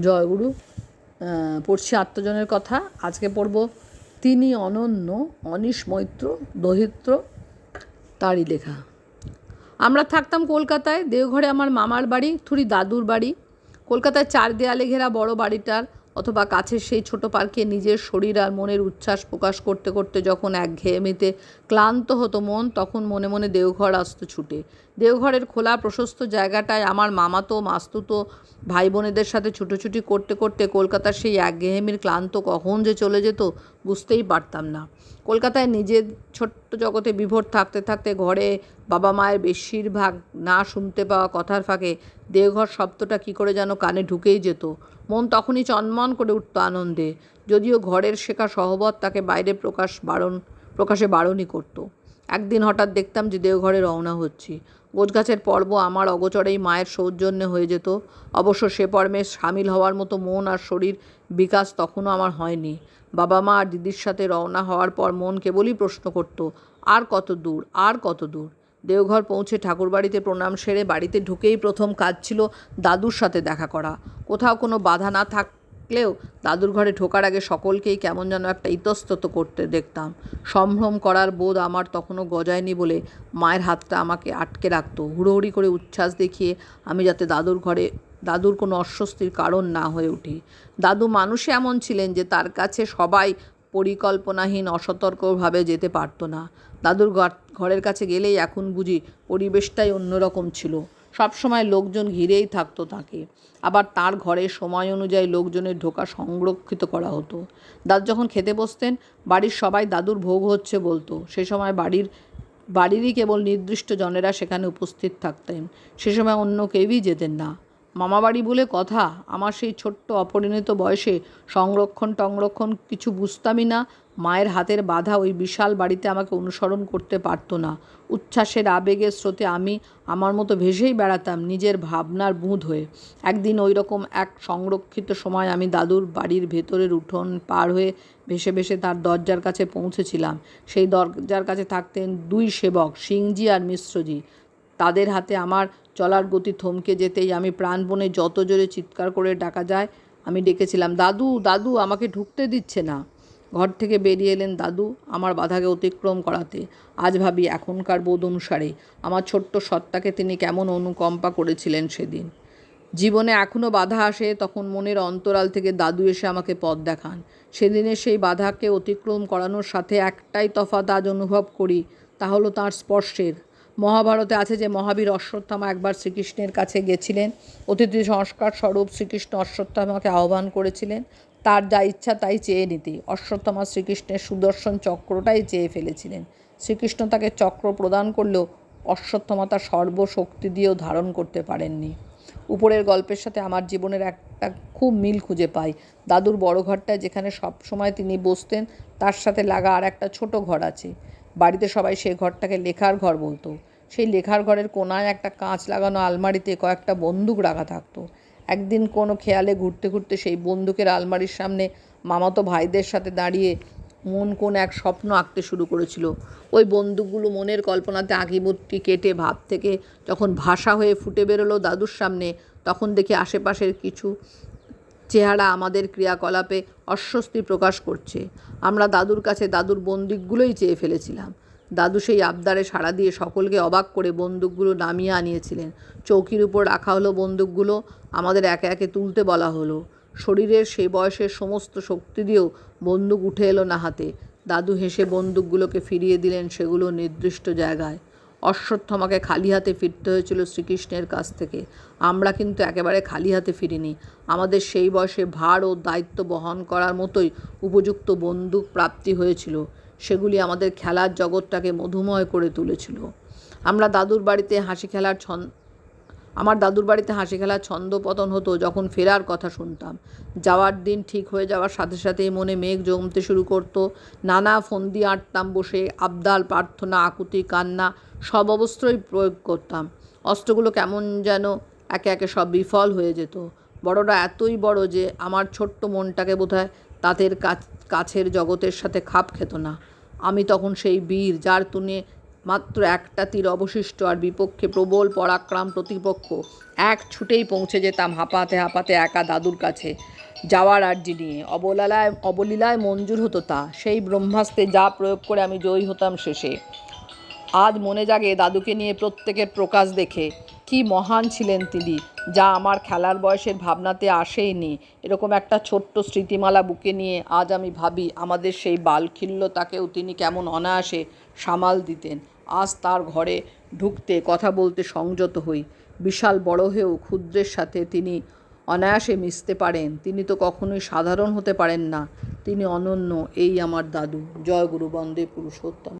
জয়গুরু পড়ছি আত্মজনের কথা। আজকে পড়ব তিনি অনন্য, অনিশ মৈত্র, দহিত্র, তারই লেখা। আমরা থাকতাম কলকাতায়, দেওঘরে আমার মামার বাড়ি থুড়ি দাদুর বাড়ি। কলকাতায় চার দেয়ালে ঘেরা বড় বাড়িটার অথবা কাছের সেই ছোট পার্কে নিজের শরীর আর মনের উচ্ছ্বাস প্রকাশ করতে করতে যখন একঘেয়েমিতে ক্লান্ত হতো মন, তখন মনে মনে দেওঘর আসতো ছুটে। দেওঘরের খোলা প্রশস্ত জায়গাটায় আমার মামাতো, মাস্তুতো ভাই বোনেদের সাথে ছুটোছুটি করতে করতে কলকাতার সেই একঘেয়েমির ক্লান্ত কখন যে চলে যেত বুঝতেই পারতাম না। কলকাতায় নিজের ছোট্ট জগতে বিভোর থাকতে থাকতে ঘরে বাবা মায়ের বেশিরভাগ না শুনতে পাওয়া কথার ফাঁকে দেওঘর শব্দটা কী করে যেন কানে ঢুকেই যেত। মন তখনই চনমন করে উঠত আনন্দে, যদিও ঘরের শেখা সহবত তাকে বাইরে প্রকাশ বারণ, প্রকাশে বারণই করত। একদিন হঠাৎ দেখতাম যে দেওঘরে রওনা হচ্ছি। গোছগাছের পর্ব আমার অগোচরেই মায়ের সৌজন্যে হয়ে যেত। অবশ্য সে পর্বে সামিল হওয়ার মতো মন আর শরীর বিকাশ তখনও আমার হয়নি। বাবা মা আর দিদির সাথে রওনা হওয়ার পর মন কেবলই প্রশ্ন করত, আর কত দূর, আর কত দূর? দেওঘর পৌঁছে ঠাকুরবাড়িতে প্রণাম সেরে বাড়িতে ঢুকেই প্রথম কাজ ছিল দাদুর সাথে দেখা করা। কোথাও কোনো বাধা না থাকলেও দাদুর ঘরে ঢোকার আগে সকলকেই কেমন যেন একটা ইতস্তত করতে দেখতাম। সম্ভ্রম করার বোধ আমার তখনও গজায়নি বলে মায়ের হাতটা আমাকে আটকে রাখতো। হুড়োহুড়ি করে উচ্ছ্বাস দেখিয়ে আমি যাতে দাদুর ঘরে, দাদুর কোনো অস্বস্তির কারণ না হয়ে উঠি। দাদু মানুষে এমন ছিলেন যে তার কাছে সবাই পরিকল্পনাহীন, অসতর্কভাবে যেতে পারতো না। দাদুর ঘর- ঘরের কাছে গেলেই এখন বুঝি পরিবেশটাই অন্যরকম ছিল। সবসময় লোকজন ঘিরেই থাকতো তাকে। আবার তার ঘরে সময় অনুযায়ী লোকজনের ঢোকা সংরক্ষিত করা হতো। দাদু যখন খেতে বসতেন, বাড়ির সবাই দাদুর ভোগ হচ্ছে বলতো। সে সময় বাড়ির, বাড়িরই কেবল নির্দিষ্ট জনেরা সেখানে উপস্থিত থাকতেন। সে সময় অন্য কেউই যেতেন না। মামাবাড়ি বলে কথা। আমার সেই ছোট্ট অপরিণত বয়সে সংরক্ষণ টংরক্ষণ কিছু বুঝতামই না। মায়ের হাতের বাধা ওই বিশাল বাড়িতে আমাকে অনুসরণ করতে পারতো না। উচ্ছ্বাসের আবেগের স্রোতে আমি আমার মতো ভেসেই বেড়াতাম নিজের ভাবনার বুঁদ হয়ে। একদিন ওই রকম এক সংরক্ষিত সময় আমি দাদুর বাড়ির ভেতরের উঠোন পার হয়ে ভেসে ভেসে তার দরজার কাছে পৌঁছেছিলাম। সেই দরজার কাছে থাকতেন দুই সেবক, সিংজি আর মিশ্রজি। তাদের হাতে আমার চলার গতি থমকে যেতেই আমি প্রাণপণে যত জোরে চিৎকার করে ডাকা যায়, আমি ডেকেছিলাম, দাদু দাদু, আমাকে ঢুকতে দিচ্ছে না। ঘর থেকে বেরিয়ে এলেন দাদু আমার বাধাকে অতিক্রম করাতে। আজ ভাবি এখনকার বোধ অনুসারে আমার ছোট্ট সত্তাকে তিনি কেমন অনুকম্পা করেছিলেন সেদিন। জীবনে এখনও বাধা আসে, তখন মনের অন্তরাল থেকে দাদু এসে আমাকে পথ দেখান। সেদিনের সেই বাধাকে অতিক্রম করানোর সাথে একটাই তফাৎ আজ অনুভব করি, তা হলো তাঁর স্পর্শের। মহাভারতে আছে যে মহাবীর অশ্বত্থামা একবার শ্রীকৃষ্ণের কাছে গেছিলেন। অতিথি সংস্কার স্বরূপ শ্রীকৃষ্ণ অশ্বত্থামাকে আহ্বান করেছিলেন। তার যা ইচ্ছা তাই চেয়ে নিতে অশ্বত্থামা শ্রীকৃষ্ণের সুদর্শন চক্রটাই চেয়ে ফেলেছিলেন। শ্রীকৃষ্ণ তাকে চক্র প্রদান করলেও অশ্বত্থমা তার সর্বশক্তি দিয়েও ধারণ করতে পারেননি। উপরের গল্পের সাথে আমার জীবনের একটা খুব মিল খুঁজে পাই। দাদুর বড় ঘরটায় যেখানে সব সময় তিনি বসতেন, তার সাথে লাগা আর একটা ছোট ঘর আছে। বাড়িতে সবাই সেই ঘরটাকে লেখার ঘর বলতো। সেই লেখার ঘরের কোনায় একটা কাঁচ লাগানো আলমারিতে কয়েকটা বন্দুক রাখা থাকতো। একদিন কোনো খেয়ালে ঘুরতে ঘুরতে সেই বন্দুকের আলমারির সামনে মামাতো ভাইদের সাথে দাঁড়িয়ে মন কোন এক স্বপ্ন আঁকতে শুরু করেছিল। ওই বন্দুকগুলো মনের কল্পনাতে আঁকিবুট্টি কেটে ভাব থেকে যখন ভাষা হয়ে ফুটে বেরোলো দাদুর সামনে, তখন দেখি আশেপাশের কিছু চেহারা আমাদের ক্রিয়াকলাপে অস্বস্তি প্রকাশ করছে। আমরা দাদুর কাছে দাদুর বন্দুকগুলোই চেয়ে ফেলেছিলাম। দাদু সেই আবদারে সাড়া দিয়ে সকলকে অবাক করে বন্দুকগুলো নামিয়ে আনিয়েছিলেন। চৌকির উপর রাখা হলো বন্দুকগুলো, আমাদের একে একে তুলতে বলা হলো। শরীরের সেই বয়সের সমস্ত শক্তি দিয়েও বন্দুক উঠে এলো না হাতে দাদু হেসে বন্দুকগুলোকে ফিরিয়ে দিলেন সেগুলো নির্দিষ্ট জায়গায়। অশ্বত্থমাকে খালি হাতে ফিরতে হয়েছিল শ্রীকৃষ্ণের কাছ থেকে। আমরা কিন্তু একেবারে খালি হাতে ফিরিনি। আমাদের সেই বয়সে ভার ও দায়িত্ব বহন করার মতোই উপযুক্ত বন্দুক প্রাপ্তি হয়েছিল। সেগুলি আমাদের খেলার জগৎটাকে মধুময় করে তুলেছিল। আমরা দাদুর বাড়িতে হাসি খেলার ছন, আমার দাদুর বাড়িতে হাসি খেলার ছন্দপতন হতো যখন ফেরার কথা শুনতাম। যাওয়ার দিন ঠিক হয়ে যাওয়ার সাথে সাথেই মনে মেঘ জমতে শুরু করতো। নানা ফন্দি আঁটতাম বসে আবদাল প্রার্থনা, আকুতি, কান্না সব অবস্ত্রই প্রয়োগ করতাম। অস্ত্রগুলো কেমন যেন একে একে সব বিফল হয়ে যেত। বড়রা এতই বড় যে আমার ছোট্ট মনটাকে বোধহয় তাদের কাছ- কাছের জগতের সাথে খাপ খেত না। আমি তখন সেই বীর যার তুনে মাত্র একটা তীর অবশিষ্ট আর বিপক্ষে প্রবল পরাক্রম প্রতিপক্ষ, এক ছুটেই পৌঁছে যেতাম হাঁপাতে হাঁপাতে একা দাদুর কাছে। যাওয়ার আর্জি নিয়ে অবলালায়, অবলীলায় মঞ্জুর হতো তা। সেই ব্রহ্মাস্তে যা প্রয়োগ করে আমি জয়ী হতাম শেষে। আজ মনে জাগে দাদুকে নিয়ে প্রত্যেকের প্রকাশ দেখে। কি মহান ছিলেন তিনি, যা আমার খেলার বয়সের ভাবনাতে আসেইনি। এরকম একটা ছোট্ট স্মৃতিমালা বুকে নিয়ে আজ আমি ভাবি, আমাদের সেই বালখিল্যতাকেও তিনি কেমন অনায়াসে সামাল দিতেন। আজ তার ঘরে ঢুকতে, কথা বলতে সংযত হই। বিশাল বড় হয়েও ক্ষুদ্রের সাথে তিনি অনায়াসে মিশতে পারেন। তিনি তো কখনোই সাধারণ হতে পারেন না। তিনি অনন্য, এই আমার দাদু। জয় গুরু বন্দে পুরুষোত্তম।